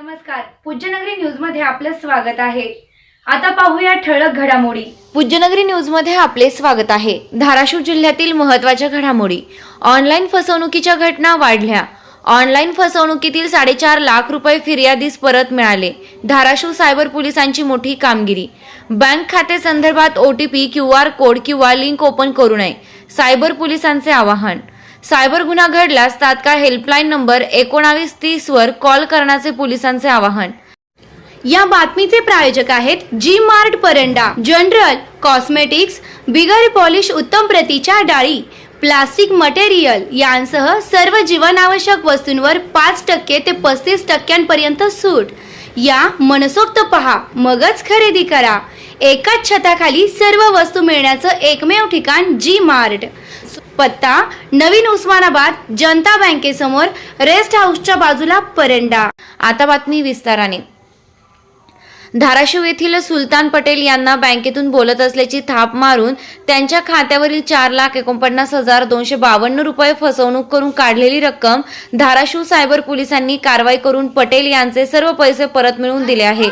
नमस्कार. पूज्यनगरी न्यूजमध्ये आपलं स्वागत आहे. आता पाहूया ठळक घडामोडी. पूज्यनगरी न्यूजमध्ये आपले स्वागत आहे. धाराशिव जिल्ह्यातील महत्त्वाच्या घडामोडी. ऑनलाईन फसवणुकीच्या घटना वाढल्या. ऑनलाईन फसवणुकीतील साडेचार लाख रुपये फिर्यादीस परत मिळाले. धाराशिव सायबर पोलिसांची मोठी कामगिरी. बँक खाते संदर्भात O T P Q R code किंवा लिंक ओपन करू नये. सायबर पोलिसांचे आवाहन. सायबर गुन्हा घडल्यास तात्काळ हेल्पलाईन नंबर एकोणावीस तीस वर कॉल करण्याचे पोलिसांचे आवाहन. या बातमीचे प्रायोजक आहेत G Mart Paranda general cosmetics बिगर पॉलिश उत्तम प्रतीच्या डाळी प्लास्टिक मटेरियल यांसह सर्व जीवनावश्यक वस्तूंवर पाच टक्के ते पस्तीस टक्क्यांपर्यंत सूट. या मनसोक्त पहा मगच खरेदी करा. एकाच छताखाली सर्व वस्तू मिळण्याचं एकमेव ठिकाण जी मार्ट. पत्ता नवीन उस्मानाबाद जनता बँकेसमोर रेस्ट हाऊसच्या बाजूला परंडा. आता बातमी विस्ताराने. धाराशिव येथील सुलतान पटेल यांना बँकेतून बोलत असल्याची थाप मारून त्यांच्या खात्यावरील चार लाख एकोणपन्नास हजार दोनशे बावन्न रुपये फसवणूक करून काढलेली रक्कम धाराशिव सायबर पोलिसांनी कारवाई करून पटेल यांचे सर्व पैसे परत मिळवून दिले आहे.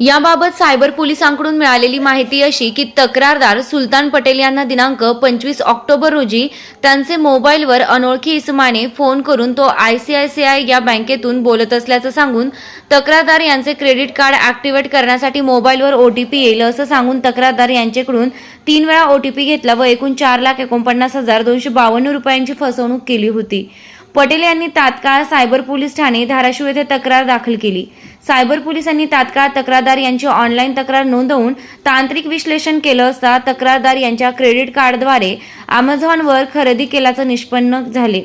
याबाबत सायबर पोलिसांकडून मिळालेली माहिती अशी की तक्रारदार सुलतान पटेल यांना दिनांक पंचवीस ऑक्टोबर रोजी त्यांचे मोबाईलवर अनोळखी इसमाने फोन करून तो I C I C I या बँकेतून बोलत असल्याचं सांगून तक्रारदार यांचे क्रेडिट कार्ड ऍक्टिव्हेट करण्यासाठी मोबाईलवर ओ टी पी येईल असं सांगून तक्रारदार यांच्याकडून तीन वेळा ओ टी पी घेतला व एकूण चार लाख एकोणपन्नास हजार दोनशे बावन्न रुपयांची फसवणूक केली होती. पटेल यांनी तात्काळ सायबर पोलीस ठाणे धाराशिव येथे तक्रार दाखल केली. सायबर पोलिसांनी तात्काळ तक्रारदार यांची ऑनलाईन तक्रार नोंदवून तांत्रिक विश्लेषण केलं असता तक्रारदार यांच्या क्रेडिट कार्डद्वारे अमेझॉनवर खरेदी केल्याचं निष्पन्न झाले.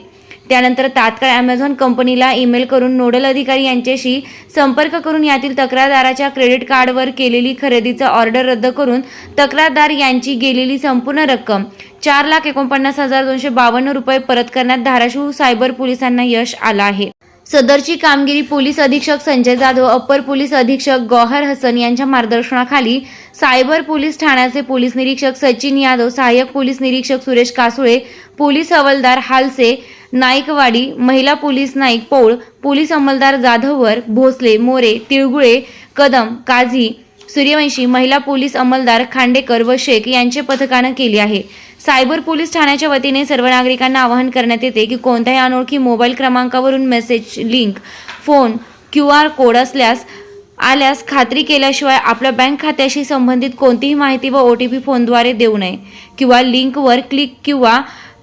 त्यानंतर तात्काळ अमेझॉन कंपनीला ईमेल करून नोडल अधिकारी यांच्याशी संपर्क करून यातील तक्रारदाराच्या क्रेडिट कार्डवर केलेली खरेदीचा ऑर्डर रद्द करून तक्रारदार यांची गेलेली संपूर्ण रक्कम चार लाख एकोणपन्नास हजार दोनशे बावन्न रुपये परत करण्यात धाराशिव सायबर पोलिसांना यश आलं आहे. सदरची कामगिरी पोलीस अधीक्षक संजय जाधव अप्पर पोलीस अधीक्षक गौहर हसन यांच्या मार्गदर्शनाखाली सायबर पोलीस ठाण्याचे पोलीस निरीक्षक सचिन यादव सहाय्यक पोलीस निरीक्षक सुरेश कासुळे पोलीस हवालदार हालसे नाईकवाडी महिला पोलीस नाईक पौळ पोलीस अंमलदार जाधववर भोसले मोरे तिळगुळे कदम काझी सूर्यवंशी महिला पोलीस अंमलदार खांडेकर व शेख यांचे पथकानं केली आहे. सायबर पोलीस ठाण्याच्या वतीने सर्व नागरिकांना आवाहन करण्यात येते की कोणत्याही अनोळखी mobile क्रमांकावरून message link phone Q R code असल्यास आल्यास खात्री केल्याशिवाय आपल्या बँक खात्याशी संबंधित कोणतीही माहिती व ओ टी पी फोनद्वारे देऊ नये. किंवा लिंकवर क्लिक किंवा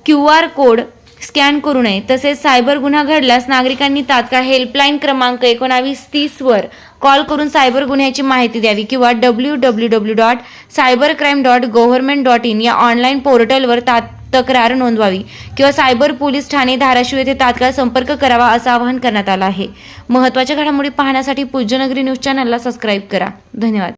क्यू आर कोड स्कॅन करू नये. तसेच सायबर गुन्हा घडल्यास नागरिकांनी तात्काळ हेल्पलाईन क्रमांक एकोणावीस तीसवर कॉल करून सायबर गुन्ह्याची माहिती द्यावी किंवा W W W dot cyber crime dot government dot in या ऑनलाईन पोर्टलवर तात तक्रार नोंदवावी किंवा सायबर पोलीस ठाणे धाराशिव येथे तात्काळ संपर्क करावा असं आवाहन करण्यात आलं आहे. महत्त्वाच्या घडामोडी पाहण्यासाठी पूज्यनगरी न्यूज चॅनलला सबस्क्राईब करा. धन्यवाद.